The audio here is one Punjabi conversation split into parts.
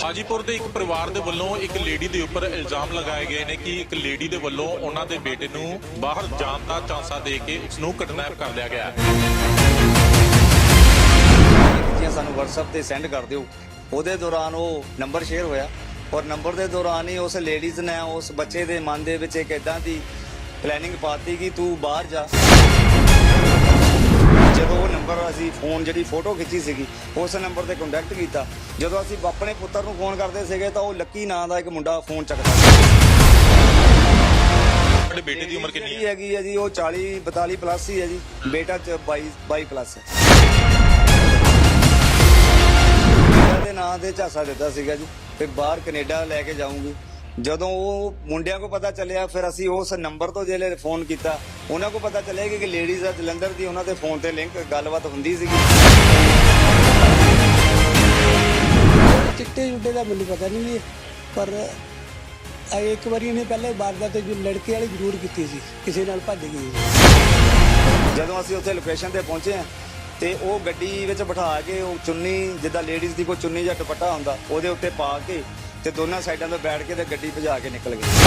ਹਾਜੀਪੁਰ ਦੇ ਇੱਕ ਪਰਿਵਾਰ ਦੇ ਵੱਲੋਂ ਇੱਕ ਲੇਡੀ ਦੇ ਉੱਪਰ ਇਲਜ਼ਾਮ ਲਗਾਏ ਗਏ ਨੇ ਕਿ ਇੱਕ ਲੇਡੀ ਦੇ ਵੱਲੋਂ ਉਹਨਾਂ ਦੇ ਬੇਟੇ ਨੂੰ ਬਾਹਰ ਜਾਣ ਦਾ ਚਾਂਸਾ ਦੇ ਕੇ ਉਸ ਨੂੰ ਕਿਡਨੈਪ ਕਰ ਲਿਆ ਗਿਆ ਹੈ। ਸਾਨੂੰ WhatsApp ਤੇ ਸੈਂਡ ਕਰ ਦਿਓ। ਉਹਦੇ ਦੌਰਾਨ ਉਹ ਨੰਬਰ ਸ਼ੇਅਰ ਹੋਇਆ। ਔਰ ਨੰਬਰ ਦੇ ਦੌਰਾਨ ਹੀ ਉਸ ਲੇਡੀਜ਼ ਨੇ, ਉਸ ਬੱਚੇ ਦੇ ਮਨ ਦੇ ਵਿੱਚ ਇੱਕ ਇਦਾਂ ਦੀ ਪਲੈਨਿੰਗ ਪਾਤੀ ਕਿ ਤੂੰ ਬਾਹਰ ਜਾ। ਅਸੀਂ ਫੋਨ ਜਿਹੜੀ ਫੋਟੋ ਖਿੱਚੀ ਸੀਗੀ ਉਸ ਨੰਬਰ ਤੇ ਕੰਟੈਕਟ ਕੀਤਾ। ਜਦੋਂ ਅਸੀਂ ਆਪਣੇ ਪੁੱਤਰ ਨੂੰ ਫੋਨ ਕਰਦੇ ਸੀਗੇ ਤਾਂ ਉਹ ਲੱਕੀ ਨਾਂ ਦਾ ਇੱਕ ਮੁੰਡਾ ਫੋਨ ਚੱਕਦਾ ਸੀ। ਤੁਹਾਡੇ ਬੇਟੇ ਦੀ ਉਮਰ ਕਿੰਨੀ ਹੈ? ਹੈਗੀ ਹੈ ਜੀ ਉਹ 40 42 ਪਲੱਸ ਹੀ ਹੈ ਜੀ। ਬੇਟਾ ਚ 22 22 ਪਲੱਸ ਹੈ। ਦੇ ਨਾਂ ਦੇ ਝਾਸਾ ਦਿੱਤਾ ਸੀਗਾ ਜੀ ਤੇ ਬਾਹਰ ਕੈਨੇਡਾ ਲੈ ਕੇ ਜਾਊਂਗੀ। ਜਦੋਂ ਉਹ ਮੁੰਡਿਆਂ ਕੋ ਪਤਾ ਚੱਲਿਆ ਫਿਰ ਅਸੀਂ ਉਸ ਨੰਬਰ ਤੋਂ ਜਿਹੜੇ ਫੋਨ ਕੀਤਾ ਉਹਨਾਂ ਕੋ ਪਤਾ ਚੱਲਿਆ ਕਿ ਲੇਡੀਜ਼ ਆ ਜਲੰਧਰ ਦੀ ਉਹਨਾਂ ਦੇ ਫੋਨ ਤੇ ਲਿੰਕ ਗੱਲਬਾਤ ਹੁੰਦੀ ਸੀਗੀ। ਚਿੱਟੇ ਜੁੱਡੇ ਦਾ ਮੈਨੂੰ ਪਤਾ ਨਹੀਂ ਪਰ ਆ ਇੱਕ ਵਾਰੀ ਇਹਨੇ ਪਹਿਲੇ ਵਾਰਦਾਤ ਜੋ ਲੜਕੇ ਵਾਲੀ ਜ਼ਰੂਰ ਕੀਤੀ ਸੀ ਕਿਸੇ ਨਾਲ ਭੱਜ ਗਈ ਜਦੋਂ ਅਸੀਂ ਉੱਥੇ ਲੋਕੇਸ਼ਨ ਤੇ ਪਹੁੰਚੇ ਆ ਤੇ ਉਹ ਗੱਡੀ ਵਿੱਚ ਬਿਠਾ ਕੇ ਉਹ ਚੁੰਨੀ ਜਿੱਦਾਂ ਲੇਡੀਜ਼ ਦੀ ਕੋਈ ਚੁੰਨੀ ਜਾਂ ਦੁਪੱਟਾ ਹੁੰਦਾ ਉਹਦੇ ਉੱਤੇ ਪਾ ਕੇ ਤੇ ਦੋਨਾਂ ਸਾਈਡਾਂ ਤੋਂ ਬੈਠ ਕੇ ਤੇ ਗੱਡੀ ਭਜਾ ਕੇ ਨਿਕਲ ਗਏ।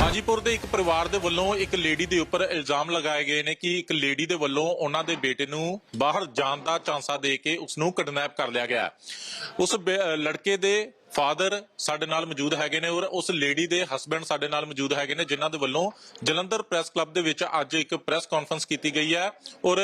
ਹਾਜੀਪੁਰ ਦੇ ਇੱਕ ਪਰਿਵਾਰ ਦੇ ਵੱਲੋਂ ਇੱਕ ਲੇਡੀ ਦੇ ਉੱਪਰ ਇਲਜ਼ਾਮ ਲਗਾਏ ਗਏ ਨੇ ਕਿ ਇੱਕ ਲੇਡੀ ਦੇ ਵੱਲੋਂ ਉਹਨਾਂ ਦੇ ਬੇਟੇ ਨੂੰ ਬਾਹਰ ਜਾਣ ਦਾ ਚਾਂਸਾ ਦੇ ਕੇ ਉਸ ਨੂੰ ਕਿਡਨੈਪ ਕਰ ਲਿਆ ਗਿਆ ਉਸ ਲੜਕੇ ਦੇ ਫਾਦਰ ਸਾਡੇ ਨਾਲ ਮੌਜੂਦ ਹੈਗੇ ਨੇ ਔਰ ਉਸ ਲੇਡੀ ਦੇ ਹਸਬੰਡ ਸਾਡੇ ਨਾਲ ਮੌਜੂਦ ਹੈਗੇ ਨੇ, ਜਿਨ੍ਹਾਂ ਦੇ ਵੱਲੋਂ ਜਲੰਧਰ ਪ੍ਰੈਸ ਕਲੱਬ ਦੇ ਵਿੱਚ ਅੱਜ ਇੱਕ ਪ੍ਰੈਸ ਕਾਨਫਰੰਸ ਕੀਤੀ ਗਈ ਹੈ ਔਰ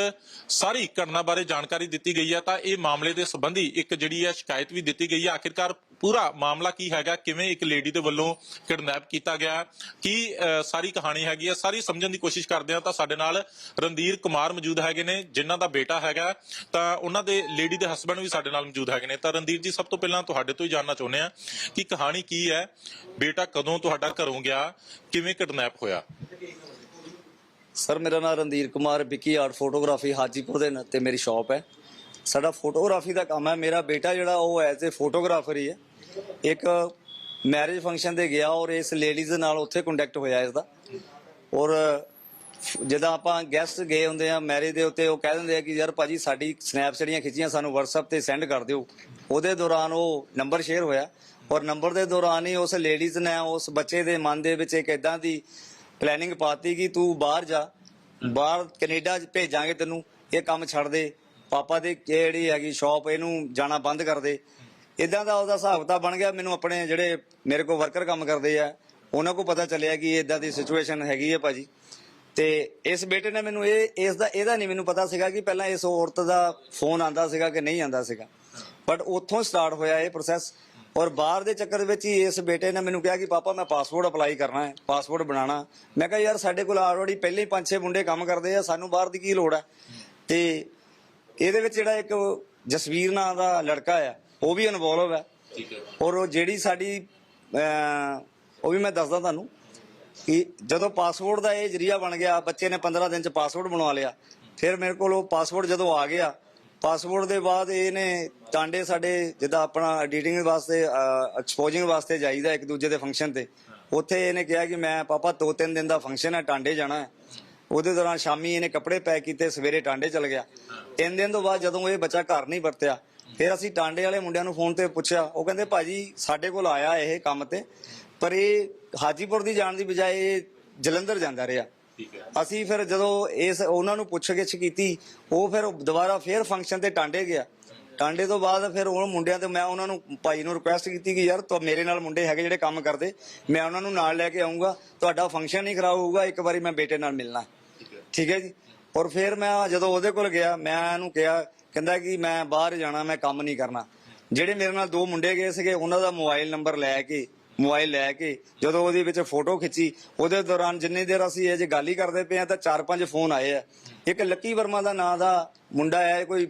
ਸਾਰੀ ਘਟਨਾ ਬਾਰੇ ਜਾਣਕਾਰੀ ਦਿੱਤੀ ਗਈ ਹੈ। ਤਾਂ ਇਹ ਮਾਮਲੇ ਦੇ ਸੰਬੰਧੀ ਇੱਕ ਜਿਹੜੀ ਹੈ ਸ਼ਿਕਾਇਤ ਵੀ ਦਿੱਤੀ ਗਈ ਹੈ। ਆਖਿਰਕਾਰ ਪੂਰਾ ਮਾਮਲਾ ਕੀ ਹੈਗਾ? ਕਿਵੇਂ ਇੱਕ ਲੇਡੀ ਦੇ ਵੱਲੋਂ ਕਿਡਨੈਪ ਕੀਤਾ ਗਿਆ? ਕੀ ਸਾਰੀ ਕਹਾਣੀ ਹੈਗੀ ਹੈ ਸਾਰੀ ਸਮਝਣ ਦੀ ਕੋਸ਼ਿਸ਼ ਕਰਦੇ ਹਾਂ ਤਾਂ ਸਾਡੇ ਨਾਲ ਰਣਧੀਰ ਕੁਮਾਰ ਮੌਜੂਦ ਹੈਗੇ ਨੇ, ਜਿਨ੍ਹਾਂ ਦਾ ਬੇਟਾ ਹੈਗਾ। ਤਾਂ ਉਹਨਾਂ ਦੇ ਲੇਡੀ ਦੇ ਹਸਬੰਡ ਵੀ ਸਾਡੇ ਨਾਲ ਮੌਜੂਦ ਹੈਗੇ ਨੇ। ਤਾਂ ਰਣਧੀਰ ਜੀ, ਸਭ ਤੋਂ ਪਹਿਲਾਂ ਤੁਹਾਡੇ ਤੋਂ ਹੀ ਜਾਣਨਾ ਚਾਹੁੰਦੇ ਆ ਕਿ ਕਹਾਣੀ ਕੀ ਹੈ? ਬੇਟਾ ਕਦੋਂ ਤੁਹਾਡਾ ਘਰੋਂ ਗਿਆ? ਕਿਵੇਂ ਕਿਡਨੈਪ ਹੋਇਆ? ਸਰ, ਮੇਰਾ ਨਾਮ ਰਣਧੀਰ ਕੁਮਾਰ, ਵਿੱਕੀ ਆਰਟ ਫੋਟੋਗ੍ਰਾਫੀ, ਹਾਜੀਪੁਰ ਦੇ ਨ- ਤੇ ਮੇਰੀ ਸ਼ਾਪ ਹੈ। ਸਾਡਾ ਫੋਟੋਗ੍ਰਾਫੀ ਦਾ ਕੰਮ ਹੈ। ਮੇਰਾ ਬੇਟਾ ਜਿਹੜਾ ਉਹ ਐਜ਼ ਅ ਫੋਟੋਗ੍ਰਾਫਰ ਹੀ ਹੈ। ਇੱਕ ਮੈਰਿਜ ਫੰਕਸ਼ਨ ਤੇ ਗਿਆ ਔਰ ਇਸ ਲੇਡੀਜ਼ ਨਾਲ ਉੱਥੇ ਕੰਟੈਕਟ ਹੋਇਆ ਇਸ ਦਾ ਔਰ ਜਦੋਂ ਆਪਾਂ ਗੈਸਟ ਗਏ ਹੁੰਦੇ ਆ ਮੈਰਿਜ ਦੇ ਉੱਤੇ, ਉਹ ਕਹਿ ਦਿੰਦੇ ਆ ਕਿ ਯਾਰ ਭਾਜੀ ਸਾਡੀ ਸਨੈਪਸ ਜਿਹੜੀਆਂ ਖਿੱਚੀਆਂ ਸਾਨੂੰ WhatsApp ਤੇ ਸੈਂਡ ਕਰ ਦਿਓ। ਉਹਦੇ ਦੌਰਾਨ ਉਹ ਨੰਬਰ ਸ਼ੇਅਰ ਹੋਇਆ। ਔਰ ਨੰਬਰ ਦੇ ਦੌਰਾਨ ਹੀ ਉਸ ਲੇਡੀਜ਼ ਨੇ ਉਸ ਬੱਚੇ ਦੇ ਮਨ ਦੇ ਵਿੱਚ ਇੱਕ ਇਦਾਂ ਦੀ ਪਲੈਨਿੰਗ ਪਾਤੀ ਕਿ ਤੂੰ ਬਾਹਰ ਜਾ, ਬਾਹਰ ਕੈਨੇਡਾ 'ਚ ਭੇਜਾਂਗੇ ਤੈਨੂੰ, ਇਹ ਕੰਮ ਛੱਡ ਦੇ। ਪਾਪਾ ਦੀ ਜਿਹੜੀ ਹੈਗੀ ਸ਼ਾਪ ਇਹਨੂੰ ਜਾਣਾ ਬੰਦ ਕਰ ਦੇ। ਇਦਾਂ ਦਾ ਉਹਦਾ ਹਿਸਾਬ ਕਿਤਾਬ ਬਣ ਗਿਆ, ਮੈਨੂੰ ਆਪਣੇ ਜਿਹੜੇ ਮੇਰੇ ਕੋਲ ਵਰਕਰ ਕੰਮ ਕਰਦੇ ਆ, ਉਹਨਾਂ ਕੋ ਪਤਾ ਚੱਲਿਆ ਕਿ ਇਦਾਂ ਦੀ ਸਿਚੁਏਸ਼ਨ ਹੈਗੀ ਹੈ ਭਾਜੀ। ਤੇ ਇਸ ਬੇਟੇ ਨੇ ਮੈਨੂੰ ਇਹ, ਇਸ ਦਾ, ਇਹਦਾ ਨਹੀਂ ਮੈਨੂੰ ਪਤਾ ਸੀਗਾ ਕਿ ਪਹਿਲਾਂ ਇਸ ਔਰਤ ਦਾ ਫੋਨ ਆਂਦਾ ਸੀਗਾ ਕਿ ਨਹੀਂ ਆਂਦਾ ਸੀਗਾ। ਬਟ ਉੱਥੋਂ ਸਟਾਰਟ ਹੋਇਆ ਇਹ ਪ੍ਰੋਸੈਸ ਔਰ ਬਾਹਰ ਦੇ ਚੱਕਰ ਵਿੱਚ ਹੀ ਇਸ ਬੇਟੇ ਨੇ ਮੈਨੂੰ ਕਿਹਾ ਕਿ ਪਾਪਾ, ਮੈਂ ਪਾਸਪੋਰਟ ਅਪਲਾਈ ਕਰਨਾ ਹੈ ਪਾਸਪੋਰਟ ਬਣਾਉਣਾ। ਮੈਂ ਕਿਹਾ, ਯਾਰ, ਸਾਡੇ ਕੋਲ ਆਲਰੇਡੀ ਪਹਿਲੇ ਹੀ ਪੰਜ ਛੇ ਮੁੰਡੇ ਕੰਮ ਕਰਦੇ ਆ, ਸਾਨੂੰ ਬਾਹਰ ਦੀ ਕੀ ਲੋੜ ਹੈ? ਤੇ ਇਹਦੇ ਵਿੱਚ ਜਿਹੜਾ ਇੱਕ ਜਸਵੀਰ ਨਾਂ ਦਾ ਲੜਕਾ ਆ ਉਹ ਵੀ ਇਨਵੋਲਵ ਹੈ। ਠੀਕ ਹੈ। ਔਰ ਉਹ ਜਿਹੜੀ ਸਾਡੀ ਅਹ, ਉਹ ਵੀ ਮੈਂ ਦੱਸਦਾ ਤੁਹਾਨੂੰ ਕਿ ਜਦੋਂ ਪਾਸਪੋਰਟ ਦਾ ਇਹ ਜਰੀਆ ਬਣ ਗਿਆ ਬੱਚੇ ਨੇ 15 ਦਿਨ ਚ ਪਾਸਪੋਰਟ ਬਣਵਾ ਲਿਆ। ਫਿਰ ਮੇਰੇ ਕੋਲ ਉਹ ਪਾਸਪੋਰਟ ਜਦੋਂ ਆ ਗਿਆ ਪਾਸਪੋਰਟ ਦੇ ਬਾਅਦ ਇਹਨੇ ਟਾਂਡੇ ਸਾਡੇ ਜਿੱਦਾਂ ਆਪਣਾ ਐਡੀਟਿੰਗ ਵਾਸਤੇ ਐਕਸਪੋਜ਼ਿੰਗ ਵਾਸਤੇ ਜਾਈਦਾ ਇੱਕ ਦੂਜੇ ਦੇ ਫੰਕਸ਼ਨ ਤੇ। ਉੱਥੇ ਇਹਨੇ ਕਿਹਾ ਕਿ ਮੈਂ ਪਾਪਾ ਦੋ ਤਿੰਨ ਦਿਨ ਦਾ ਫੰਕਸ਼ਨ ਹੈ ਟਾਂਡੇ ਜਾਣਾ ਹੈ। ਉਹਦੇ ਦੌਰਾਨ ਸ਼ਾਮੀ ਇਹਨੇ ਕੱਪੜੇ ਪੈਕ ਕੀਤੇ ਸਵੇਰੇ ਟਾਂਡੇ ਚਲ ਗਿਆ। ਤਿੰਨ ਦਿਨ ਤੋਂ ਬਾਅਦ ਜਦੋਂ ਇਹ ਬੱਚਾ ਘਰ ਨਹੀਂ ਵਰਤਿਆ ਫਿਰ ਅਸੀਂ ਟਾਂਡੇ ਵਾਲੇ ਮੁੰਡਿਆਂ ਨੂੰ ਫੋਨ ਤੇ ਪੁੱਛਿਆ ਉਹ ਕਹਿੰਦੇ ਭਾਜੀ ਸਾਡੇ ਕੋਲ ਆਇਆ ਇਹ ਕੰਮ ਤੇ ਪਰ ਇਹ ਹਾਜੀਪੁਰ ਦੀ ਜਾਣ ਦੀ ਬਜਾਏ ਇਹ ਜਲੰਧਰ ਜਾਂਦਾ ਰਿਹਾ। ਅਸੀਂ ਫਿਰ ਜਦੋਂ ਇਸ ਉਹਨਾਂ ਨੂੰ ਪੁੱਛ-ਗਿੱਛ ਕੀਤੀ ਉਹ ਫਿਰ ਦੁਬਾਰਾ ਫੇਰ ਫੰਕਸ਼ਨ ਤੇ ਟਾਂਡੇ ਗਿਆ। ਟਾਂਡੇ ਤੋਂ ਬਾਅਦ ਫਿਰ ਉਹ ਮੁੰਡਿਆਂ ਤੇ ਮੈਂ ਉਹਨਾਂ ਨੂੰ ਭਾਈ ਨੂੰ ਰਿਕੁਐਸਟ ਕੀਤੀ ਕਿ ਯਾਰ ਤੂੰ ਮੇਰੇ ਨਾਲ ਮੁੰਡੇ ਹੈਗੇ ਜਿਹੜੇ ਕੰਮ ਕਰਦੇ ਮੈਂ ਉਹਨਾਂ ਨੂੰ ਨਾਲ ਲੈ ਕੇ ਆਉਂਗਾ ਤੁਹਾਡਾ ਫੰਕਸ਼ਨ ਨਹੀਂ ਖਰਾਬ ਹੋਊਗਾ ਇੱਕ ਵਾਰੀ ਮੈਂ ਬੇਟੇ ਨਾਲ ਮਿਲਣਾ। ਠੀਕ ਹੈ ਜੀ। ਔਰ ਫਿਰ ਮੈਂ ਜਦੋਂ ਉਹਦੇ ਕੋਲ ਗਿਆ ਮੈਂ ਉਹਨੂੰ ਕਿਹਾ ਕਹਿੰਦਾ ਕਿ ਮੈਂ ਬਾਹਰ ਜਾਣਾ, ਮੈਂ ਕੰਮ ਨਹੀਂ ਕਰਨਾ। ਜਿਹੜੇ ਮੇਰੇ ਨਾਲ ਦੋ ਮੁੰਡੇ ਗਏ ਸੀਗੇ, ਉਹਨਾਂ ਦਾ ਮੋਬਾਈਲ ਨੰਬਰ ਲੈ ਕੇ, ਮੋਬਾਈਲ ਲੈ ਕੇ ਜਦੋਂ ਉਹਦੇ ਵਿੱਚ ਫੋਟੋ ਖਿੱਚੀ, ਉਹਦੇ ਦੌਰਾਨ ਜਿੰਨੀ ਦੇਰ ਅਸੀਂ ਇਹ ਜੇ ਗੱਲ ਹੀ ਕਰਦੇ ਪਏ ਆ ਤਾਂ ਚਾਰ ਪੰਜ ਫੋਨ ਆਏ ਆ। ਇੱਕ ਲੱਕੀ ਵਰਮਾ ਦਾ ਨਾਂ ਦਾ ਮੁੰਡਾ ਹੈ, ਕੋਈ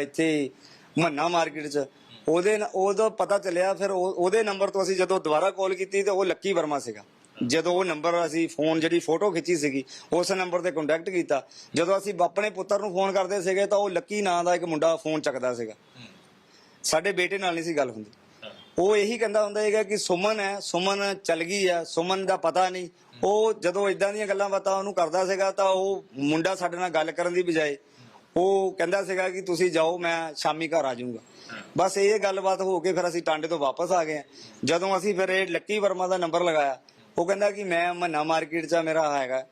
ਇੱਥੇ ਮੰਨਾ ਮਾਰਕੀਟ 'ਚ। ਉਹਦੇ ਉਹਦਾ ਪਤਾ ਚੱਲਿਆ, ਫਿਰ ਉਹ- ਉਹਦੇ ਨੰਬਰ ਤੋਂ ਅਸੀਂ ਜਦੋਂ ਦੁਬਾਰਾ ਕਾਲ ਕੀਤੀ, ਤੇ ਉਹ ਲੱਕੀ ਵਰਮਾ ਸੀਗਾ। ਜਦੋਂ ਉਹ ਨੰਬਰ ਅਸੀਂ ਫੋਨ ਜਿਹੜੀ ਫੋਟੋ ਖਿੱਚੀ ਸੀਗੀ, ਉਸ ਨੰਬਰ ਤੇ ਕੰਟੈਕਟ ਕੀਤਾ। ਜਦੋਂ ਅਸੀਂ ਆਪਣੇ ਪੁੱਤਰ ਨੂੰ ਫੋਨ ਕਰਦੇ ਸੀਗੇ, ਤਾਂ ਉਹ ਲੱਕੀ ਨਾਂ ਦਾ ਇੱਕ ਮੁੰਡਾ ਫੋਨ ਚੱਕਦਾ ਸੀਗਾ। ਸਾਡੇ ਬੇਟੇ ਨਾਲ ਨਹੀਂ ਸੀ ਗੱਲ ਹੁੰਦੀ। ਉਹ ਇਹੀ ਕਹਿੰਦਾ ਹੁੰਦਾ ਹੈਗਾ ਕਿ ਸੁਮਨ ਹੈ, ਸੁਮਨ ਚਲ ਗਈ ਹੈ, ਸੁਮਨ ਦਾ ਪਤਾ ਨਹੀਂ। ਉਹ ਜਦੋਂ ਇਦਾਂ ਦੀਆਂ ਗੱਲਾਂ ਬਾਤਾਂ ਉਹਨੂੰ ਕਰਦਾ ਸੀਗਾ, ਤਾਂ ਉਹ ਮੁੰਡਾ ਸਾਡੇ ਨਾਲ ਗੱਲ ਕਰਨ ਦੀ ਬਜਾਏ ਉਹ ਕਹਿੰਦਾ ਸੀਗਾ ਕਿ ਤੁਸੀਂ ਜਾਓ, ਮੈਂ ਸ਼ਾਮੀ ਘਰ ਆ ਜਾਊਂਗਾ। ਬਸ ਇਹ ਗੱਲਬਾਤ ਹੋ ਕੇ ਫਿਰ ਅਸੀਂ ਟਾਂਡੇ ਤੋਂ ਵਾਪਸ ਆ ਗਏ ਜਦੋਂ ਅਸੀਂ ਫਿਰ ਇਹ ਲੱਕੀ ਵਰਮਾ ਦਾ ਨੰਬਰ ਲਗਾਇਆ ਉਹ ਕਹਿੰਦਾ ਕਿ ਮੈਂ ਮੰਨਾ ਮਾਰਕੀਟ 'ਚ ਆ, ਮੇਰਾ ਹੈਗਾ।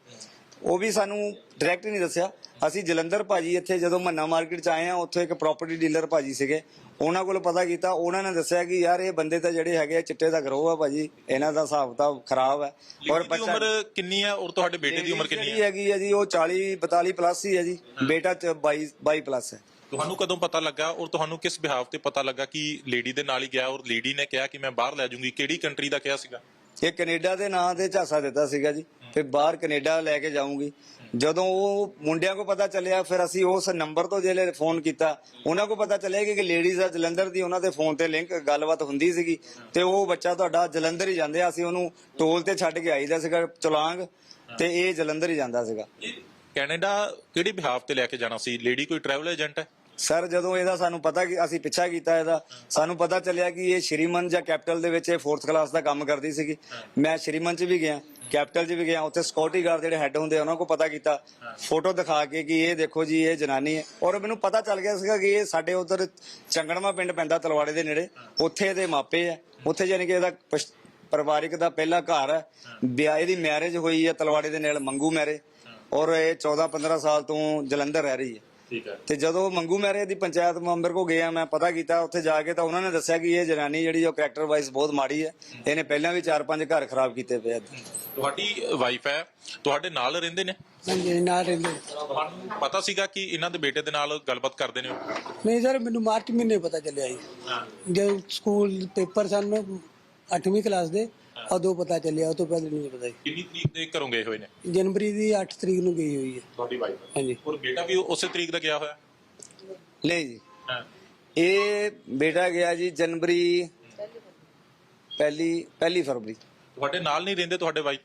ਉਹ ਵੀ ਸਾਨੂੰ ਡਾਇਰੈਕਟ ਨਹੀਂ ਦੱਸਿਆ। ਅਸੀਂ ਜਲੰਧਰ ਭਾਜੀ ਇੱਥੇ ਜਦੋਂ ਮੰਨਾ ਮਾਰਕੀਟ 'ਚ ਆਏ ਆ ਉੱਥੇ ਇੱਕ ਪ੍ਰਾਪਰਟੀ ਡੀਲਰ ਭਾਜੀ ਸੀਗੇ। ਉਹਨਾਂ ਕੋਲ ਪਤਾ ਕੀਤਾ ਉਹਨਾਂ ਨੇ ਦੱਸਿਆ ਕਿ ਯਾਰ ਇਹ ਬੰਦੇ ਤਾਂ ਜਿਹੜੇ ਹੈਗੇ ਆ, ਚਿੱਟੇ ਦਾ ਗਰੋਹ ਆ ਭਾਜੀ। ਇਹਨਾਂ ਦਾ ਹਿਸਾਬ ਤਾਂ ਖਰਾਬ ਹੈ ਔਰ ਦੀ ਉਮਰ ਕਿੰਨੀ ਹੈ ਔਰ ਤੁਹਾਡੇ ਬੇਟੇ ਦੀ ਉਮਰ ਕਿੰਨੀ ਜਿਹੜੀ ਹੈ ਹੈਗੀ ਹੈ ਜੀ ਉਹ 40 42 ਪਲੱਸ ਹੀ ਹੈ ਜੀ। ਬੇਟਾ ਚ 22 22 ਪਲੱਸ ਹੈ ਤੁਹਾਨੂੰ ਕਦੋਂ ਪਤਾ ਲੱਗਾ? ਔਰ ਤੁਹਾਨੂੰ ਕਿਸ ਬਿਹਾਵ ਤੇ ਪਤਾ ਲੱਗਾ ਕਿ ਲੇਡੀ ਦੇ ਨਾਲ ਹੀ ਗਿਆ? ਔਰ ਲੇਡੀ ਨੇ ਕਿਹਾ ਕਿ ਮੈਂ ਬਾਹਰ ਲੈ ਜਾਊਂਗੀ? ਕਿਹੜੀ ਕੰਟਰੀ ਦਾ ਕਿਹਾ ਸੀਗਾ? ਇਹ ਕੈਨੇਡਾ ਦੇ ਨਾਂ ਤੇ ਝਾਸਾ ਦਿੱਤਾ ਸੀਗਾ ਜੀ। ਫਿਰ ਬਾਹਰ ਕੈਨੇਡਾ ਲੈ ਕੇ ਜਾਊਂਗੀ। ਜਦੋਂ ਉਹ ਮੁੰਡਿਆਂ ਕੋ ਪਤਾ ਚੱਲਿਆ, ਫਿਰ ਅਸੀਂ ਉਸ ਨੰਬਰ ਤੋਂ ਜਿਹੜੇ ਫੋਨ ਕੀਤਾ, ਉਹਨਾਂ ਕੋ ਪਤਾ ਚੱਲਿਆ ਕਿ ਲੇਡੀਜ਼ ਆ, ਜਲੰਧਰ ਦੀ ਉਹਨਾਂ ਦੇ ਫੋਨ ਤੇ ਲਿੰਕ ਗੱਲਬਾਤ ਹੁੰਦੀ ਸੀਗੀ। ਤੇ ਉਹ ਬੱਚਾ ਤੁਹਾਡਾ ਜਲੰਧਰ ਹੀ ਜਾਂਦੇ ਆ, ਅਸੀਂ ਉਹਨੂੰ ਟੋਲ ਤੇ ਛੱਡ ਕੇ ਆਈਦਾ ਸੀਗਾ ਚਲਾਂਗ ਤੇ ਇਹ ਜਲੰਧਰ ਹੀ ਜਾਂਦਾ ਸੀਗਾ। ਕੈਨੇਡਾ ਕਿਹੜੀ ਬਿਹਾਵ ਤੇ ਲੈ ਕੇ ਜਾਣਾ ਸੀ? ਲੇਡੀ ਕੋਈ ਟਰੈਵਲ ਏਜੰਟ ਹੈ? ਸਰ, ਜਦੋਂ ਇਹਦਾ ਸਾਨੂੰ ਪਤਾ ਕਿ ਅਸੀਂ ਪਿੱਛਾ ਕੀਤਾ ਇਹਦਾ, ਸਾਨੂੰ ਪਤਾ ਚੱਲਿਆ ਕਿ ਇਹ ਸ਼੍ਰੀਮਨ ਜਾਂ ਕੈਪੀਟਲ ਦੇ ਵਿੱਚ ਇਹ 4th ਕਲਾਸ ਦਾ ਕੰਮ ਕਰਦੀ ਸੀਗੀ। ਮੈਂ ਸ਼੍ਰੀਮਨ ਚ ਵੀ ਗਿਆ, ਕੈਪੀਟਲ ਚ ਵੀ ਗਿਆ, ਉੱਥੇ ਸਿਕਿਉਰਿਟੀ ਗਾਰਡ ਜਿਹੜੇ ਹੈੱਡ ਹੁੰਦੇ ਉਹਨਾਂ ਕੋਲ ਪਤਾ ਕੀਤਾ। ਫੋਟੋ ਦਿਖਾ ਕੇ ਕਿ ਇਹ ਦੇਖੋ ਜੀ, ਇਹ ਜਨਾਨੀ ਹੈ। ਔਰ ਮੈਨੂੰ ਪਤਾ ਚੱਲ ਗਿਆ ਸੀਗਾ ਕਿ ਇਹ ਸਾਡੇ ਉਧਰ ਚੰਗੜਮਾ ਪਿੰਡ ਪੈਂਦਾ, ਤਲਵਾੜੇ ਦੇ ਨੇੜੇ। ਉੱਥੇ ਇਹਦੇ ਮਾਪੇ ਆ ਉੱਥੇ ਯਾਨੀ ਕਿ ਇਹਦਾ ਪਰਿਵਾਰਿਕ ਦਾ ਪਹਿਲਾ ਘਰ ਹੈ। ਵਿਆਹ, ਇਹਦੀ ਮੈਰਿਜ ਹੋਈ ਹੈ ਤਲਵਾੜੇ ਦੇ ਨਾਲ ਮੰਗੂ ਮੈਰੇ ਔਰ ਇਹ 14 15 ਸਾਲ ਤੋਂ ਜਲੰਧਰ ਰਹਿ ਰਹੀ ਹੈ। ਠੀਕ ਹੈ। ਤੇ ਜਦੋਂ ਮੰਗੂ ਮੈਰੇ ਦੀ ਪੰਚਾਇਤ ਮੈਂਬਰ ਕੋ ਗਿਆ ਮੈਂ ਪਤਾ ਕੀਤਾ ਉੱਥੇ ਜਾ ਕੇ ਤਾਂ ਉਹਨਾਂ ਨੇ ਦੱਸਿਆ ਕਿ ਇਹ ਜਨਾਨੀ ਜਿਹੜੀ ਉਹ ਕੈਰੈਕਟਰ ਵਾਈਜ਼ ਬਹੁਤ ਮਾੜੀ ਹੈ। ਇਹਨੇ ਪਹਿਲਾਂ ਵੀ 4-5 ਘਰ ਖਰਾਬ ਕੀਤੇ ਪਏ ਆ ਤੁਹਾਡੀ ਵਾਈਫ ਹੈ ਤੁਹਾਡੇ ਨਾਲ ਰਹਿੰਦੇ ਨੇ? ਹਾਂਜੀ ਨਾਲ ਰਹਿੰਦੇ ਤੁਹਾਨੂੰ ਪਤਾ ਸੀਗਾ ਕਿ ਇਹਨਾਂ ਦੇ ਬੇਟੇ ਦੇ ਨਾਲ ਗੱਲਬਾਤ ਕਰਦੇ ਨੇ? ਉਹ? ਨਹੀਂ ਸਰ ਮੈਨੂੰ ਮਾਰਚ ਮਹੀਨੇ ਪਤਾ ਚੱਲਿਆ ਜੀ। ਜਦੋਂ ਸਕੂਲ ਪੇਪਰ ਸਨ 8ਵੀਂ ਕਲਾਸ ਦੇ ਉਦੋਂ ਪਤਾ ਚੱਲਿਆ ਉਹ ਤੋਂ ਪਹਿਲਾਂ ਨਹੀਂ ਪਤਾ ਕਿੰਨੀ ਤਰੀਕ ਦੇ ਘਰੋਂ ਗਏ ਹੋਏ ਨੇ? ਜਨਵਰੀ ਦੀ 8 ਤਰੀਕ ਨੂੰ ਗਈ ਹੋਈ ਹੈ। ਤੁਹਾਡੀ ਵਾਈਫ ਹਾਂਜੀ। ਔਰ ਬੇਟਾ ਵੀ ਉਸੇ ਤਰੀਕ ਦਾ ਗਿਆ ਹੋਇਆ? ਨਹੀਂ ਜੀ। ਹਾਂ। ਇਹ ਬੇਟਾ ਗਿਆ ਜੀ ਜਨਵਰੀ ਪਹਿਲੀ ਪਹਿਲੀ ਫਰਵਰੀ। ਤੁਹਾਡੇ ਨਾਲ ਨਹੀਂ ਰਹਿੰਦੇ ਤੁਹਾਡੇ ਵਾਈਫ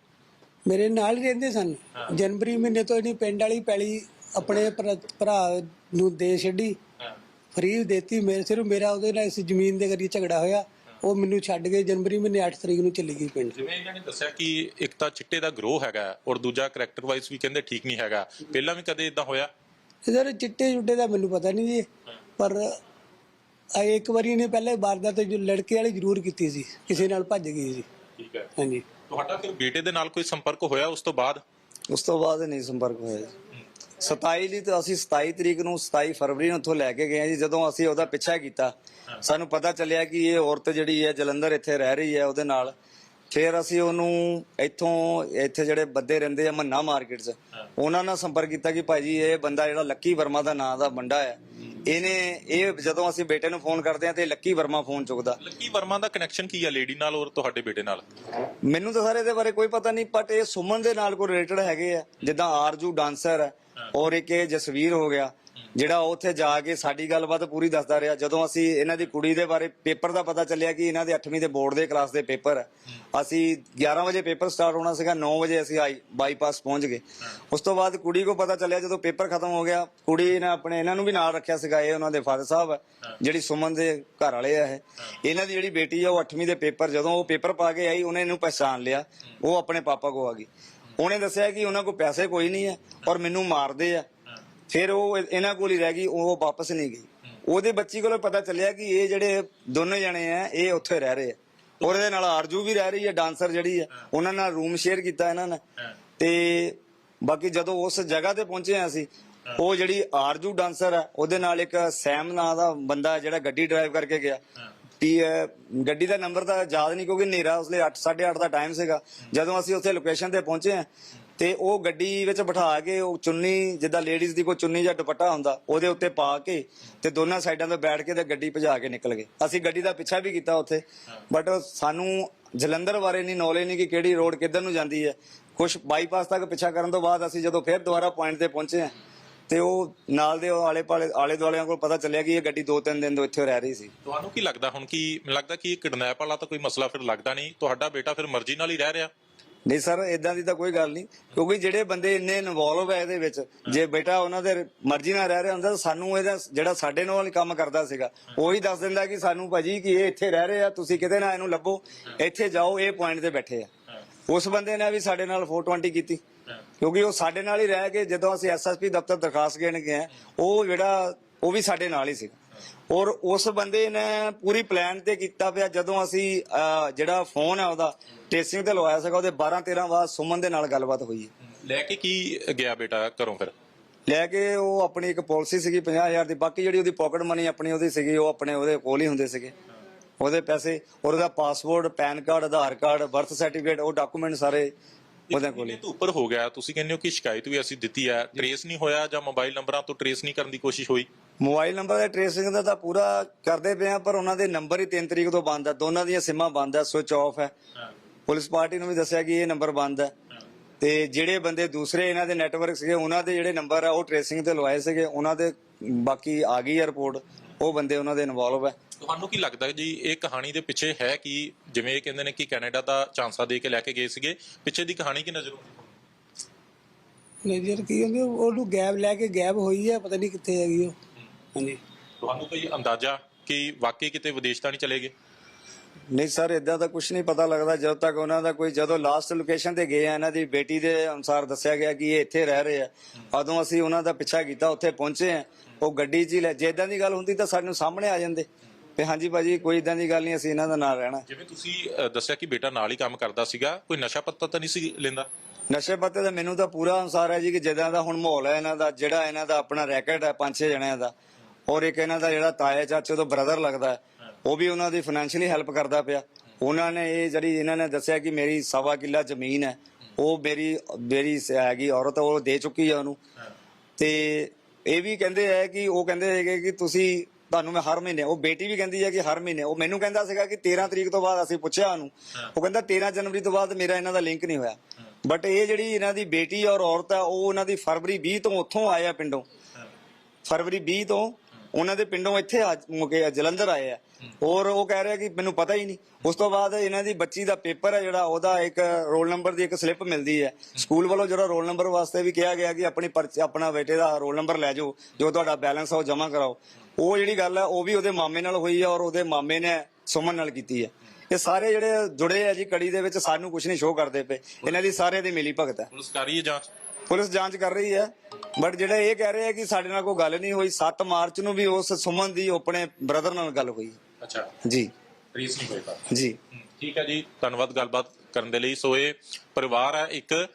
ਮੇਰੇ ਨਾਲ ਹੀ ਰਹਿੰਦੇ ਸਨ। ਜਨਵਰੀ ਮਹੀਨੇ ਤੋਂ ਇਹਨੀ ਪਿੰਡ ਵਾਲੀ ਪੈਲੀ ਆਪਣੇ ਭਰਾ- ਭਰਾ ਨੂੰ ਦੇ ਛੱਡੀ। ਹਾਂ। ਫਰੀ ਦੇਤੀ ਮੇਰੇ ਸਿਰਫ ਮੇਰਾ ਉਹਦੇ ਨਾਲ ਇਸ ਜ਼ਮੀਨ ਦੇ ਕਰੀ ਝਗੜਾ ਹੋਇਆ। ਉਹ ਮੈਨੂੰ ਛੱਡ ਕੇ ਜਨਵਰੀ ਮਹੀਨੇ 8 ਤਰੀਕ ਨੂੰ ਚਲੀ ਗਈ ਪਿੰਡ। ਜਿਵੇਂ ਇਹਨਾਂ ਨੇ ਦੱਸਿਆ ਕਿ ਇੱਕ ਤਾਂ ਚਿੱਟੇ ਦਾ ਗਰੋਹ ਹੈਗਾ ਔਰ ਦੂਜਾ ਕੈਰੈਕਟਰ ਵਾਈਜ਼ ਵੀ ਕਹਿੰਦੇ ਠੀਕ ਨਹੀਂ ਹੈਗਾ। ਪਹਿਲਾਂ ਵੀ ਕਦੇ ਇਦਾਂ ਹੋਇਆ? ਸਰ ਚਿੱਟੇ ਚੁੱਟੇ ਦਾ ਮੈਨੂੰ ਪਤਾ ਨਹੀਂ ਜੀ ਪਰ ਆ ਇੱਕ ਵਾਰੀ ਇਹਨੇ ਪਹਿਲੇ ਵਾਰਦਾਤ ਜੋ ਲੜਕੇ ਵਾਲੀ ਜ਼ਰੂਰ ਕੀਤੀ ਸੀ ਕਿਸੇ ਨਾਲ ਭੱਜ ਗਈ ਸੀ। ਠੀਕ ਹੈ। ਹਾਂਜੀ। ਤੁਹਾਡਾ ਫਿਰ ਬੇਟੇ ਦੇ ਨਾਲ ਕੋਈ ਸੰਪਰਕ ਹੋਇਆ ਉਸ ਤੋਂ ਬਾਅਦ? ਉਸ ਤੋਂ ਬਾਅਦ ਨਹੀਂ ਸੰਪਰਕ ਹੋਇਆ ਜੀ। 27 ਲਈ ਤਾਂ ਅਸੀਂ 27 ਤਰੀਕ ਨੂੰ 27 ਫਰਵਰੀ ਨੂੰ ਉੱਥੋਂ ਲੈ ਕੇ ਗਏ ਹਾਂ ਜੀ। ਜਦੋਂ ਅਸੀਂ ਉਹਦਾ ਪਿੱਛਾ ਕੀਤਾ ਸਾਨੂੰ ਪਤਾ ਚੱਲਿਆ ਕਿ ਇਹ ਔਰਤ ਜਿਹੜੀ ਹੈ ਜਲੰਧਰ ਇੱਥੇ ਰਹਿ ਰਹੀ ਹੈ ਉਹਦੇ ਨਾਲ। ਫਿਰ ਅਸੀਂ ਉਹਨੂੰ ਇੱਥੋਂ ਇੱਥੇ ਜਿਹੜੇ ਬੰਦੇ ਰਹਿੰਦੇ ਆ ਮੰਨਾ ਮਾਰਕੀਟ 'ਚ ਉਹਨਾਂ ਨਾਲ ਸੰਪਰਕ ਕੀਤਾ ਕਿ ਭਾਜੀ ਇਹ ਬੰਦਾ ਜਿਹੜਾ ਲੱਕੀ ਵਰਮਾ ਦਾ ਨਾਂ ਦਾ ਬੰਦਾ ਹੈ ਇਹਨੇ ਇਹ ਜਦੋਂ ਅਸੀਂ ਬੇਟੇ ਨੂੰ ਫੋਨ ਕਰਦੇ ਆ ਤੇ ਲੱਕੀ ਵਰਮਾ ਫੋਨ ਚੁੱਕਦਾ। ਲੱਕੀ ਵਰਮਾ ਦਾ ਕਨੈਕਸ਼ਨ ਕੀ ਹੈ ਲੇਡੀ ਨਾਲ ਔਰ ਤੁਹਾਡੇ ਬੇਟੇ ਨਾਲ? ਮੈਨੂੰ ਤਾਂ ਸਾਰੇ ਇਹਦੇ ਬਾਰੇ ਕੋਈ ਪਤਾ ਨਹੀਂ ਬਟ ਇਹ ਸੁਮਨ ਦੇ ਨਾਲ ਕੋਈ ਰਿਲੇਟਡ ਹੈਗੇ ਆ। ਜਿੱਦਾਂ ਆਰਜੂ ਡਾਂਸਰ ਹੈ। ਔਰ ਇੱਕ ਇਹ ਜਸਵੀਰ ਹੋ ਗਿਆ। ਜਿਹੜਾ ਉੱਥੇ ਜਾ ਕੇ ਸਾਡੀ ਗੱਲਬਾਤ ਪੂਰੀ ਦੱਸਦਾ ਰਿਹਾ। ਜਦੋਂ ਅਸੀਂ ਇਹਨਾਂ ਦੀ ਕੁੜੀ ਦੇ ਬਾਰੇ ਪੇਪਰ ਦਾ ਪਤਾ ਚੱਲਿਆ ਕਿ ਇਹਨਾਂ ਦੇ 8ਵੀਂ ਦੇ ਬੋਰਡ ਦੇ ਕਲਾਸ ਦੇ ਪੇਪਰ ਹੈ ਅਸੀਂ 11 ਵਜੇ ਪੇਪਰ ਸਟਾਰਟ ਹੋਣਾ ਸੀਗਾ 9 ਵਜੇ ਅਸੀਂ ਆਈ ਬਾਈਪਾਸ ਪਹੁੰਚ ਗਏ। ਉਸ ਤੋਂ ਬਾਅਦ ਕੁੜੀ ਕੋ ਪਤਾ ਚੱਲਿਆ, ਜਦੋਂ ਪੇਪਰ ਖਤਮ ਹੋ ਗਿਆ, ਕੁੜੀ ਨੇ ਆਪਣੇ ਇਹਨਾਂ ਨੂੰ ਵੀ ਨਾਲ ਰੱਖਿਆ ਸੀਗਾ, ਇਹ ਉਹਨਾਂ ਦੇ ਫਾਦਰ ਸਾਹਿਬ ਹੈ ਜਿਹੜੀ ਸੁਮਨ ਦੇ ਘਰ ਵਾਲੇ ਆ ਇਹ। ਇਹਨਾਂ ਦੀ ਜਿਹੜੀ ਬੇਟੀ ਆ, ਉਹ 8ਵੀਂ ਦੇ ਪੇਪਰ, ਜਦੋਂ ਉਹ ਪੇਪਰ ਪਾ ਕੇ ਆਈ, ਉਹਨੇ ਇਹਨੂੰ ਪਛਾਣ ਲਿਆ, ਉਹ ਆਪਣੇ ਪਾਪਾ ਕੋ ਆ ਗਈ। ਉਹਨੇ ਦੱਸਿਆ ਕਿ ਉਹਨਾਂ ਕੋਲ ਪੈਸੇ ਕੋਈ ਨਹੀਂ ਹੈ ਔਰ ਮੈਨੂੰ ਮਾਰਦੇ ਆ। ਫਿਰ ਉਹ ਇਹਨਾਂ ਕੋਲ ਹੀ ਰਹਿ ਗਈ ਉਹ ਵਾਪਸ ਨਹੀਂ ਗਈ। ਉਹਦੇ ਬੱਚੀ ਕੋਲੋਂ ਪਤਾ ਚੱਲਿਆ ਕਿ ਇਹ ਜਿਹੜੇ ਦੋਨੋਂ ਜਣੇ ਆ ਇਹ ਉੱਥੇ ਰਹਿ ਰਹੇ ਆ। ਔਰ ਇਹਦੇ ਨਾਲ ਆਰਜੂ ਵੀ ਰਹਿ ਰਹੀ ਹੈ ਡਾਂਸਰ ਜਿਹੜੀ ਹੈ ਉਹਨਾਂ ਨਾਲ ਰੂਮ ਸ਼ੇਅਰ ਕੀਤਾ ਇਹਨਾਂ ਨੇ। ਤੇ ਬਾਕੀ ਜਦੋਂ ਉਸ ਜਗ੍ਹਾ ਤੇ ਪਹੁੰਚੇ ਆ ਅਸੀਂ ਉਹ ਜਿਹੜੀ ਆਰਜੂ ਡਾਂਸਰ ਹੈ ਉਹਦੇ ਨਾਲ ਇੱਕ ਸੈਮ ਨਾਂ ਦਾ ਬੰਦਾ ਜਿਹੜਾ ਗੱਡੀ ਡਰਾਈਵ ਕਰਕੇ ਗਿਆ। ਟੀ ਗੱਡੀ ਦਾ ਨੰਬਰ ਤਾਂ ਯਾਦ ਨਹੀਂ ਕਿਉਂਕਿ ਹਨੇਰਾ ਉਸਲੇ 8 8:30 ਦਾ ਟਾਈਮ ਸੀਗਾ। ਜਦੋਂ ਅਸੀਂ ਉੱਥੇ ਲੋਕੇਸ਼ਨ ਤੇ ਪਹੁੰਚੇ ਆ ਤੇ ਉਹ ਗੱਡੀ ਵਿੱਚ ਬਿਠਾ ਕੇ ਉਹ ਚੁੰਨੀ, ਜਿੱਦਾਂ ਲੇਡੀਜ਼ ਦੀ ਕੋਈ ਚੁੰਨੀ ਜਾਂ ਦੁਪੱਟਾ ਹੁੰਦਾ, ਉਹਦੇ ਉੱਤੇ ਪਾ ਕੇ ਤੇ ਦੋਨਾਂ ਸਾਈਡਾਂ ਤੋਂ ਬੈਠ ਕੇ ਤੇ ਗੱਡੀ ਭਜਾ ਕੇ ਨਿਕਲ ਗਏ। ਅਸੀਂ ਗੱਡੀ ਦਾ ਪਿੱਛਾ ਵੀ ਕੀਤਾ ਉੱਥੇ। ਬਟ ਸਾਨੂੰ ਜਲੰਧਰ ਬਾਰੇ ਨਹੀਂ ਨੌਲੇਜ ਨਹੀਂ ਕਿ ਕਿਹੜੀ ਰੋਡ ਕਿੱਧਰ ਨੂੰ ਜਾਂਦੀ ਹੈ। ਕੁਝ ਬਾਈਪਾਸ ਤੱਕ ਪਿੱਛਾ ਕਰਨ ਤੋਂ ਬਾਅਦ ਅਸੀਂ ਜਦੋਂ ਫਿਰ ਦੁਬਾਰਾ ਪੁਆਇੰਟ ਤੇ ਪਹੁੰਚੇ ਆ ਤੇ ਉਹ ਨਾਲ ਦੇ ਆਲੇ ਪਾਲੇ, ਆਲੇ ਦੁਆਲਿਆਂ ਕੋਲ ਪਤਾ ਚੱਲਿਆ ਕਿ ਇਹ ਗੱਡੀ ਦੋ ਤਿੰਨ ਦਿਨ ਤੋਂ ਇੱਥੇ ਰਹਿ ਰਹੀ ਸੀ। ਤੁਹਾਨੂੰ ਕੀ ਲੱਗਦਾ ਹੁਣ ਕੀ ਲੱਗਦਾ ਕਿ ਕਿਡਨੈਪ ਵਾਲਾ ਤਾਂ ਕੋਈ ਮਸਲਾ ਫਿਰ ਲੱਗਦਾ ਨਹੀਂ। ਤੁਹਾਡਾ ਬੇਟਾ ਫਿਰ ਮਰਜ਼ੀ ਨਾਲ ਹੀ ਰਹਿ ਰਿਹਾ। ਨਹੀਂ ਸਰ ਇਦਾਂ ਦੀ ਤਾਂ ਕੋਈ ਗੱਲ ਨਹੀਂ। ਕਿਉਂਕਿ ਜਿਹੜੇ ਬੰਦੇ ਇੰਨੇ ਇਨਵੋਲਵ ਹੈ ਇਹਦੇ ਵਿੱਚ, ਜੇ ਬੇਟਾ ਉਹਨਾਂ ਦੇ ਮਰਜ਼ੀ ਨਾਲ ਰਹਿ ਰਿਹਾ ਹੁੰਦਾ, ਤਾਂ ਸਾਨੂੰ ਇਹਦਾ ਜਿਹੜਾ ਸਾਡੇ ਨਾਲ ਕੰਮ ਕਰਦਾ ਸੀਗਾ, ਉਹੀ ਦੱਸ ਦਿੰਦਾ ਕਿ ਸਾਨੂੰ ਭਾਜੀ ਕਿ ਇਹ ਇੱਥੇ ਰਹਿ ਰਹੇ ਆ, ਤੁਸੀਂ ਕਿਤੇ ਨਾ ਇਹਨੂੰ ਲੱਭੋ, ਇੱਥੇ ਜਾਓ, ਇਹ ਪੁਆਇੰਟ ਤੇ ਬੈਠੇ ਆ। ਉਸ ਬੰਦੇ ਨੇ ਵੀ ਸਾਡੇ ਨਾਲ 420 ਕੀਤੀ। ਕਿਉਂਕਿ ਉਹ ਸਾਡੇ ਨਾਲ ਹੀ ਰਹਿ ਕੇ, ਜਦੋਂ ਅਸੀਂ ਐਸਐਸਪੀ ਦਫ਼ਤਰ ਦਰਖਾਸਤ ਦੇਣ ਗਏ ਉਹ ਜਿਹੜਾ, ਉਹ ਵੀ ਸਾਡੇ ਨਾਲ ਹੀ ਸੀਗਾ। ਔਰ ਉਸ ਬੰਦੇ ਨੇ ਪੂਰੀ ਪਲਾਨ ਤੇ ਕੀਤਾ ਪਿਆ ਜਦੋਂ ਅਸੀਂ ਅਹ, ਜਿਹੜਾ ਫੋਨ ਹੈ ਉਹਦਾ ਟੇਸਿੰਗ ਤੇ ਲਵਾਇਆ ਸੀਗਾ ਉਹਦੇ 12 13 ਬਾਅਦ ਸੁਮਨ ਦੇ ਨਾਲ ਗੱਲਬਾਤ ਹੋਈ ਹੈ। ਲੈ ਕੇ ਕੀ ਗਿਆ ਬੇਟਾ ਘਰੋਂ ਫਿਰ? ਲੈ ਕੇ ਉਹ ਆਪਣੀ ਇੱਕ ਪਾਲਿਸੀ ਸੀਗੀ 50000 ਦੀ ਬਾਕੀ ਜਿਹੜੀ ਉਹਦੀ ਪਾਕਟ ਮਨੀ ਆਪਣੀ ਉਹਦੀ ਸੀਗੀ ਉਹ ਆਪਣੇ ਉਹਦੇ ਕੋਲ ਹੀ ਹੁੰਦੇ ਸੀਗੇ। ਉਹਦੇ ਪੈਸੇ ਔਰ ਉਹਦਾ passport PAN card Aadhaar card birth certificate ਉਹ ਡਾਕੂਮੈਂਟ ਸਾਰੇ ਉਹਦੇ ਕੋਲ ਹੀ। ਇਹ ਤੋਂ ਉੱਪਰ ਹੋ ਗਿਆ? ਤੁਸੀਂ ਕਹਿੰਦੇ ਹੋ ਕਿ ਸ਼ਿਕਾਇਤ ਵੀ ਅਸੀਂ ਦਿੱਤੀ ਹੈ। ਟ੍ਰੇਸ ਨਹੀਂ ਹੋਇਆ ਜਾਂ ਮੋਬਾਈਲ ਨੰਬਰਾਂ ਤੋਂ ਟ੍ਰੇਸ ਨਹੀਂ ਕਰਨ ਦੀ ਕੋਸ਼ਿਸ਼ ਹੋਈ? ਮੋਬਾਈਲ ਨੰਬਰ ਦੇ ਟ੍ਰੇਸਿੰਗ ਦਾ ਤਾਂ ਪੂਰਾ ਕਰਦੇ ਪਏ ਆ ਪਰ ਉਹਨਾਂ ਦੇ ਨੰਬਰ ਹੀ 3 ਤਰੀਕ ਤੋਂ ਬੰਦ ਹੈ ਦੋਨਾਂ ਦੀਆਂ ਸਿਮਾਂ ਬੰਦ ਹੈ ਸਵਿਚ ਆਫ ਹੈ। ਪੁਲਿਸ ਪਾਰਟੀ ਨੂੰ ਵੀ ਦੱਸਿਆ ਕਿ ਇਹ ਨੰਬਰ ਬੰਦ ਹੈ ਤੇ ਜਿਹੜੇ ਬੰਦੇ ਦੂਸਰੇ ਇਹਨਾਂ ਦੇ ਨੈਟਵਰਕ ਸੀਗੇ ਉਹਨਾਂ ਦੇ ਜਿਹੜੇ ਨੰਬਰ ਆ ਉਹ ਟ੍ਰੇਸਿੰਗ ਤੇ ਲਵਾਏ ਸੀਗੇ। ਉਹਨਾਂ ਦੇ ਬਾਕੀ ਆ ਗਈ ਹੈ ਰਿਪੋਰਟ ਉਹ ਬੰਦੇ ਉਹਨਾਂ ਦੇ ਇਨਵੋਲਵ ਹੈ ਤੁਹਾਨੂੰ ਕੀ ਲੱਗਦਾ ਜੀ ਇਹ ਕਹਾਣੀ ਦੇ ਪਿੱਛੇ ਹੈ ਕਿ ਜਿਵੇਂ ਇਹ ਕਹਿੰਦੇ ਨੇ ਕਿ ਕੈਨੇਡਾ ਦਾ ਚਾਂਸਾ ਦੇ ਕੇ ਲੈ ਕੇ ਗਏ ਸੀਗੇ ਪਿੱਛੇ ਦੀ ਕਹਾਣੀ ਕੀ ਨਜ਼ਰ ਆਉਂਦੀ? ਨਹੀਂ ਯਾਰ ਕੀ ਹੁੰਦੇ ਉਹਨੂੰ ਗੈਬ ਲੈ ਕੇ ਗੈਬ ਹੋਈ ਹੈ ਪਤਾ ਨਹੀਂ ਕਿੱਥੇ ਹੈਗੀ ਉਹ। ਹਾਂਜੀ। ਤੁਹਾਨੂੰ ਕੋਈ ਅੰਦਾਜ਼ਾ ਕਿ ਵਾਕਈ ਕਿਤੇ ਵਿਦੇਸ਼ ਤਾਂ ਨਹੀਂ ਚਲੇ ਗਏ? ਨਹੀਂ ਸਰ ਇਦਾਂ ਦਾ ਕੁਝ ਨਹੀਂ ਪਤਾ ਲੱਗਦਾ। ਜਦੋਂ ਤੱਕ ਉਹਨਾਂ ਦਾ ਕੋਈ ਜਦੋਂ ਲਾਸਟ ਲੋਕੇਸ਼ਨ ਤੇ ਗਏ ਆ ਇਹਨਾਂ ਦੀ ਬੇਟੀ ਦੇ ਅਨੁਸਾਰ ਦੱਸਿਆ ਗਿਆ ਕਿ ਇਹ ਇੱਥੇ ਰਹਿ ਰਹੇ ਆ। ਉਦੋਂ ਅਸੀਂ ਉਹਨਾਂ ਦਾ ਪਿੱਛਾ ਕੀਤਾ ਉੱਥੇ ਪਹੁੰਚੇ ਆ। ਉਹ ਗੱਡੀ 'ਚ ਹੀ ਲੈ ਜੇ ਇਦਾਂ ਦੀ ਗੱਲ ਹੁੰਦੀ ਤਾਂ ਸਾਨੂੰ ਸਾਹਮਣੇ ਆ ਜਾਂਦੇ। ਤੇ ਹਾਂਜੀ ਭਾਜੀ ਕੋਈ ਇਦਾਂ ਦੀ ਗੱਲ ਨਹੀਂ ਅਸੀਂ ਇਹਨਾਂ ਦਾ ਨਾਲ ਰਹਿਣਾ। ਜਿਵੇਂ ਤੁਸੀਂ ਅ, ਦੱਸਿਆ ਕਿ ਬੇਟਾ ਨਾਲ ਹੀ ਕੰਮ ਕਰਦਾ ਸੀਗਾ ਕੋਈ ਨਸ਼ਾ ਪੱਤਾ ਤਾਂ ਨਹੀਂ ਸੀ ਲੈਂਦਾ? ਨਸ਼ੇ ਪੱਤੇ ਦਾ ਮੈਨੂੰ ਤਾਂ ਪੂਰਾ ਅਨੁਸਾਰ ਹੈ ਜੀ ਕਿ ਜਿੱਦਾਂ ਦਾ ਹੁਣ ਮਾਹੌਲ ਹੈ ਇਹਨਾਂ ਦਾ ਜਿਹੜਾ ਇਹਨਾਂ ਦਾ ਆਪਣਾ ਰੈਕਟ ਹੈ ਪੰਜ ਛੇ ਜਣਿਆਂ ਦਾ। ਔਰ ਇੱਕ ਇਹਨਾਂ ਦਾ ਜਿਹੜਾ ਤਾਇਆ ਚਾਚੇ ਤੋਂ ਬ੍ਰਦਰ ਲੱਗਦਾ ਹੈ, ਉਹ ਵੀ ਉਹਨਾਂ ਦੀ ਫਾਈਨੈਂਸ਼ੀਅਲੀ ਹੈਲਪ ਕਰਦਾ ਪਿਆ। ਉਹਨਾਂ ਨੇ ਇਹ ਜਿਹੜੀ ਇਹਨਾਂ ਨੇ ਦੱਸਿਆ ਕਿ ਮੇਰੀ ਸਵਾ ਕਿੱਲਾ ਜ਼ਮੀਨ ਹੈ ਉਹ ਮੇਰੀ ਮੇਰੀ ਸ- ਹੈਗੀ ਔਰਤ ਉਹ ਦੇ ਚੁੱਕੀ ਹੈ ਉਹਨੂੰ। ਤੇ ਇਹ ਵੀ ਕਹਿੰਦੇ ਹੈ ਕਿ ਉਹ ਕਹਿੰਦੇ ਹੈਗੇ ਕਿ ਤੁਸੀਂ ਤੁਹਾਨੂੰ ਮੈਂ ਹਰ ਮਹੀਨੇ ਉਹ ਬੇਟੀ ਵੀ ਕਹਿੰਦੀ ਹੈ ਕਿ ਹਰ ਮਹੀਨੇ ਉਹ ਮੈਨੂੰ ਕਹਿੰਦਾ ਸੀਗਾ ਕਿ 13 ਤਰੀਕ ਤੋਂ ਬਾਅਦ ਅਸੀਂ ਪੁੱਛਿਆ ਉਹਨੂੰ। ਉਹ ਕਹਿੰਦਾ 13 ਜਨਵਰੀ ਤੋਂ ਬਾਅਦ ਮੇਰਾ ਇਹਨਾਂ ਦਾ ਲਿੰਕ ਨਹੀਂ ਹੋਇਆ। ਬਟ ਇਹ ਜਿਹੜੀ ਇਹਨਾਂ ਦੀ ਬੇਟੀ ਔਰ ਔਰਤ ਹੈ ਉਹ ਉਹਨਾਂ ਦੀ ਫਰਵਰੀ 20 ਤੋਂ ਉੱਥੋਂ ਆਏ ਆ ਪਿੰਡੋਂ। ਫਰਵਰੀ 20 ਤੋਂ ਉਹਨਾਂ ਦੇ ਪਿੰਡੋਂ ਇੱਥੇ ਆ ਮੁਕੇ ਜਲੰਧਰ ਆਏ ਆ। ਔਰ ਉਹ ਕਹਿ ਰਿਹਾ ਕਿ ਮੈਨੂੰ ਪਤਾ ਹੀ ਨਹੀਂ। ਉਸ ਤੋਂ ਬਾਅਦ ਇਹਨਾਂ ਦੀ ਬੱਚੀ ਦਾ ਪੇਪਰ ਹੈ ਜਿਹੜਾ ਉਹਦਾ ਇੱਕ ਰੋਲ ਨੰਬਰ ਦੀ ਇੱਕ ਸਲਿੱਪ ਮਿਲਦੀ ਹੈ। ਸਕੂਲ ਵੱਲੋਂ ਜਿਹੜਾ ਰੋਲ ਨੰਬਰ ਵਾਸਤੇ ਵੀ ਕਿਹਾ ਗਿਆ ਕਿ ਆਪਣੀ ਪਰਚੀ ਆਪਣਾ ਬੇਟੇ ਦਾ ਰੋਲ ਨੰਬਰ ਲੈ ਜਾਓ ਜੋ ਤੁਹਾਡਾ ਬੈਲੈਂਸ ਆ ਉਹ ਜਮ੍ਹਾਂ ਕਰਾਓ। ਉਹ ਜਿਹੜੀ ਗੱਲ ਹੈ ਉਹ ਵੀ ਉਹਦੇ ਮਾਮੇ ਨਾਲ ਹੋਈ ਹੈ ਔਰ ਉਹਦੇ ਮਾਮੇ ਨੇ ਸੁਮਨ ਨਾਲ ਕੀਤੀ ਹੈ। ਇਹ ਸਾਰੇ ਜਿਹੜੇ ਜੁੜੇ ਆ ਜੀ ਕੜੀ ਦੇ ਵਿੱਚ ਸਾਨੂੰ ਕੁਝ ਨਹੀਂ ਸ਼ੋਅ ਕਰਦੇ ਪਏ। ਇਹਨਾਂ ਦੀ ਸਾਰੇ ਦੀ ਮਿਲੀ ਭਗਤ ਹੈ। ਪੁਲਿਸ ਕਰ ਰਹੀ ਹੈ ਜਾਂਚ? ਪੁਲਿਸ ਜਾਂਚ ਕਰ ਰਹੀ ਹੈ। ਬਟ ਜਿਹੜਾ ਇਹ ਕਹਿ ਰਹੇ ਆ ਕਿ ਸਾਡੇ ਨਾਲ ਕੋਈ ਗੱਲ ਨਹੀਂ ਹੋਈ 7 ਮਾਰਚ ਨੂੰ ਵੀ ਉਸ ਸੁਮਨ ਦੀ ਆਪਣੇ ਬ੍ਰਦਰ ਨਾਲ ਗੱਲ ਹੋਈ। ਅੱਛਾ। ਜੀ। ਟ੍ਰੇਸ ਨਹੀਂ ਹੋਏਗਾ ਜੀ। ਠੀਕ ਹੈ ਜੀ ਧੰਨਵਾਦ ਗੱਲਬਾਤ ਕਰਨ ਦੇ ਲਈ। ਸੋ ਇਹ ਪਰਿਵਾਰ ਹੈ ਇੱਕ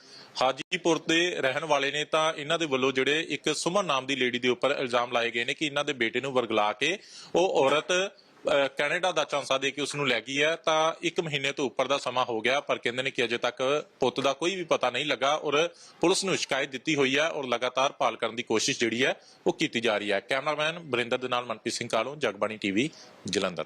ਹਾਜੀਪੁਰ ਦੇ ਰਹਿਣ ਵਾਲੇ ਨੇ ਤਾਂ ਇਹਨਾਂ ਦੇ ਵੱਲੋਂ ਜਿਹੜੇ ਇੱਕ ਸੁਮਨ ਨਾਮ ਦੀ ਲੇਡੀ ਦੇ ਉੱਪਰ ਇਲਜ਼ਾਮ ਲਾਏ ਗਏ ਨੇ ਕਿ ਇਹਨਾਂ ਦੇ ਬੇਟੇ ਨੂੰ ਵਰਗਲਾ ਕੇ ਉਹ ਔਰਤ ਕੈਨੇਡਾ ਦਾ ਚਾਂਸਾ ਦੇ ਕੇ ਉਸ ਨੂੰ ਲੈ ਗਈ ਹੈ, ਤਾਂ ਇੱਕ ਮਹੀਨੇ ਤੋਂ ਉੱਪਰ ਦਾ ਸਮਾਂ ਹੋ ਗਿਆ, ਪਰ ਕਹਿੰਦੇ ਨੇ ਕਿ ਅਜੇ ਤੱਕ ਪੁੱਤ ਦਾ ਕੋਈ ਵੀ ਪਤਾ ਨਹੀਂ ਲੱਗਾ ਔਰ ਪੁਲਿਸ ਨੂੰ ਸ਼ਿਕਾਇਤ ਦਿੱਤੀ ਹੋਈ ਹੈ ਔਰ ਲਗਾਤਾਰ ਭਾਲ ਕਰਨ ਦੀ ਕੋਸ਼ਿਸ਼ ਜਿਹੜੀ ਹੈ, ਉਹ ਕੀਤੀ ਜਾ ਰਹੀ ਹੈ। ਕੈਮਰਾਮੈਨ ਬਰਿੰਦਰ ਦੇ ਨਾਲ ਮਨਪ੍ਰੀਤ ਸਿੰਘ ਕਾਲੂ, ਜਗਬਾਣੀ ਟੀਵੀ, ਜਲੰਧਰ।